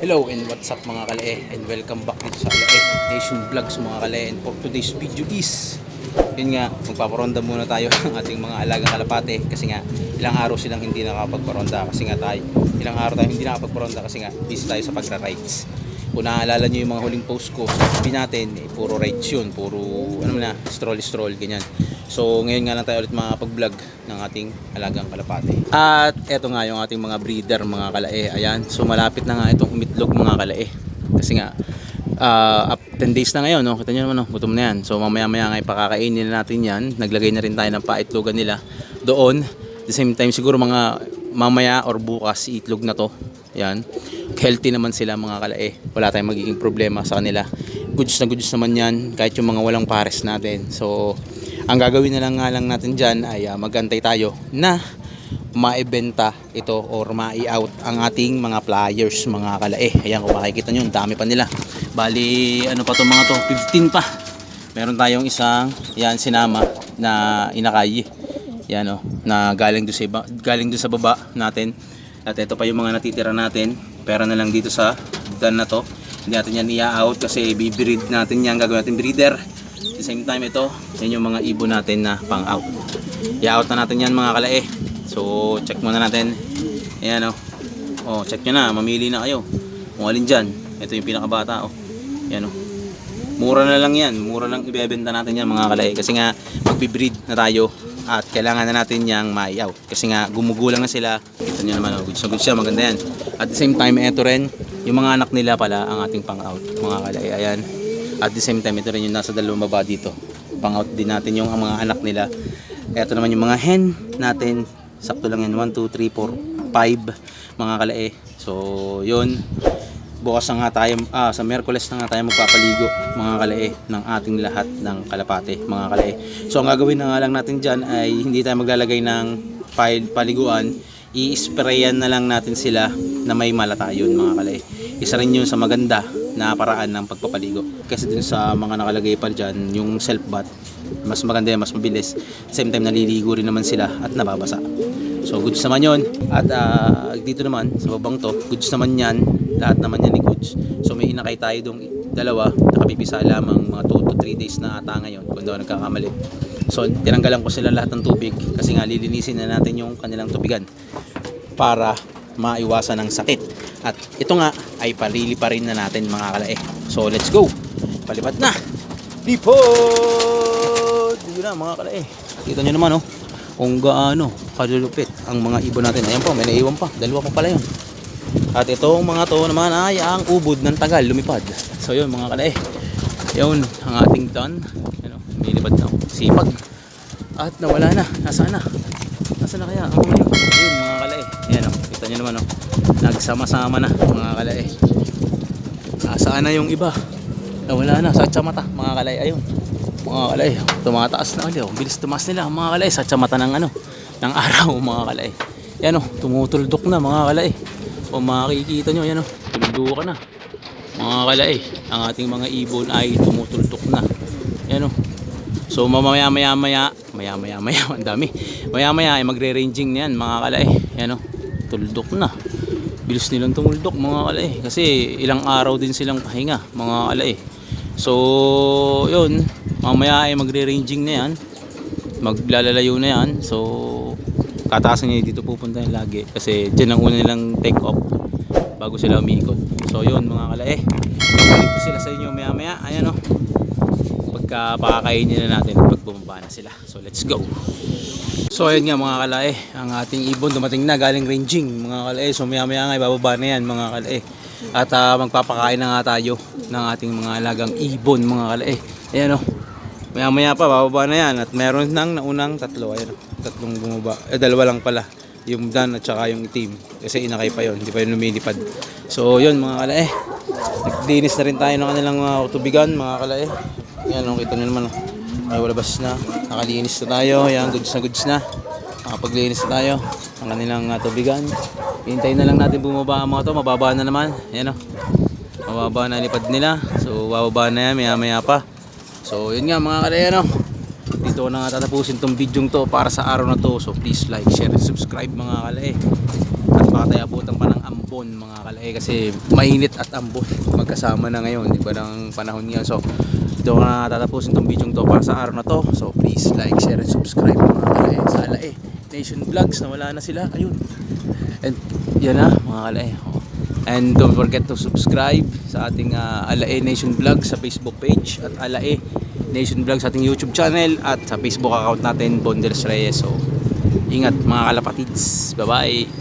Hello and what's up mga kalae? And welcome back dito sa Kalae Nation Vlogs mga kalae. And for today's video is yun nga magpaparonda muna tayo ng ating mga alagang kalapate. Kasi nga ilang araw silang hindi nakapagparonda. Kasi nga tayo ilang araw tayo hindi nakapagparonda. Kasi nga busy tayo sa pagra-rides kung naaalala nyo yung mga huling post ko sa FB natin eh, puro rides yun. Puro ano na stroll stroll ganyan so ngayon nga lang tayo ulit makapag-vlog ng ating alagang kalapate at eto nga yung ating mga breeder mga kalae. Ayan so malapit na nga itong umitlog mga kalae. Kasi nga uh, up 10 days na ngayon no? Kita nyo naman no? Gutom na yan. So mamaya maya nga ipakakainin na natin yan. Naglagay na rin tayo ng paitlogan nila doon. The same time siguro mga mamaya or bukas itlog na to. Yan healthy naman sila mga kalae. Wala tayong magiging problema sa kanila. Goods na goods naman yan kahit yung mga walang pares natin. So ang gagawin na lang nga lang natin dyan ay uh, magantay tayo na maibenta ito or mai-out ang ating mga flyers mga kalae. Ayan kung makikita nyo dami pa nila. Bali ano pa to mga to? 15 pa. Meron tayong isang yan sinama na inakay. Yan o na galing doon sa iba, galing doon sa baba natin. At ito pa yung mga natitira natin. Pera na lang dito sa dan na to. Hindi natin yan i-out kasi bibreed natin yan gagawin natin breeder the same time ito yan yung mga ibon natin na pang out. I-out na natin yan mga kalae. So check muna natin. Ayan o oh, check nyo na. Mamili na kayo. Kung alin dyan. Ito yung pinakabata oh. yan o mura na lang yan. Mura lang ibebenta natin yan mga kalae. Kasi nga magbibreed na tayo at kailangan na natin yang mai-out. Kasi nga gumugulang na sila. Kita nyo naman oh, goods na goods siya. Maganda yan. At the same time ito rin yung mga anak nila pala ang ating pang out mga kalae. Ayan at the same time ito rin yung nasa dalawang baba dito. Pang out din natin yung mga anak nila. Ito naman yung mga hen natin. Sakto lang yan. 1, 2, 3, 4, 5 mga kalae. So yun. Bukas na nga tayo ah, sa Merkules na nga tayo magpapaligo mga kalae ng ating lahat ng kalapate mga kalae. So ang gagawin na nga lang natin dyan ay hindi tayo maglalagay ng paliguan. I-sprayan na lang natin sila na may malatayon mga kalae. Isa rin yun sa maganda na paraan ng pagpapaligo. Kasi dun sa mga nakalagay pa dyan yung self bath mas maganda yan, mas mabilis. Same time naliligo rin naman sila at nababasa. So goods naman yun. At ah, dito naman sa babang to goods naman yan. Lahat naman yan ni goods so may inakay tayo dong dalawa nakapipisa lamang mga 2 to 3 days na ata ngayon kung daw nagkakamali. So tinanggalan ko sila lahat ng tubig kasi nga lilinisin na natin yung kanilang tubigan para maiwasan ng sakit. At ito nga ay palili pa rin na natin mga kalae. So let's go. Palipat na. Lipod! Dito na mga kalae. Kita nyo naman oh. Kung gaano kalulupit ang mga ibon natin. Ayan po may naiwan pa. Dalawa pa pala yun. At itong mga to naman ay ang ubod ng tagal lumipad. So yun mga kalae. Yun ang ating don ano, nilipad na sipag. At nawala na. Nasaan na nasaan na kaya? Ang mga yun yun mga kalae. Ayan o kita nyo naman o nagsama-sama na mga kalae. Nasaan na yung iba? Nawala na sa tsamata mga kalay ayun mga kalay tumataas na ulit oh. bilis tumaas nila mga kalay sa tsamata ng ano ng araw mga kalay yan o tumutuldok na mga kalay o makikita nyo yan o tuldukan na mga kalay ang ating mga ibon ay tumutuldok na. Yan o so mamaya maya maya maya maya maya ang dami. Maya maya ay magre-ranging na yan mga kalay. Yan o tuldok na. Bilis nilang tumuldok mga kalay. Kasi ilang araw din silang pahinga mga kalay. So yun. Mamaya ay magre-ranging na yan. Maglalalayo na yan. So kataasan niya dito pupunta yan lagi. Kasi dyan ang una nilang take off bago sila umiikot. So yun mga kalay. Balik ko sila sa inyo maya maya ayan o pagka pakakainin na natin pag bumaba na sila so let's go So ayun nga mga kalae, ang ating ibon dumating na galing ranging mga kalae. So maya maya nga ibababa na yan mga kalae. At ah, magpapakain na nga tayo ng ating mga alagang ibon mga kalae. Ayan o. Maya maya pa bababa na yan at meron nang naunang tatlo. Ayan o. Tatlong bumaba. Eh dalawa lang pala. Yung Dan at saka yung team. Kasi inakay pa yon Hindi pa yun lumilipad. So yun mga kalae. Naglinis na rin tayo ng kanilang mga tubigan mga kalae. Ayan o. Kita nyo naman o ay walabas na. Nakalinis na tayo. Yan goods na goods na. Nakapaglinis na tayo. Ang kanilang uh, tubigan. Hintayin na lang natin bumaba ang mga to. Mababa na naman. Yan o mababa na lipad nila. So bababa na yan. Maya maya pa. So yun nga mga kalayan o dito na nga tatapusin tong video to para sa araw na to. So please like, share, and subscribe mga kalay at baka tayo abutan pa ng ambon mga kalae kasi mainit at ambon. Magkasama na ngayon. Di ba ng panahon ngayon? So ito na tatapusin tong video to para sa araw na to. So please like share and subscribe mga kalae. Sa Alae Nation Vlogs na wala na sila. Ayun. And yan na mga kalae. And don't forget to subscribe sa ating uh, Alae Nation Vlogs sa Facebook page at Alae Nation Vlogs sa ating YouTube channel at sa Facebook account natin Bondels Reyes. So ingat mga kalapatids. Bye bye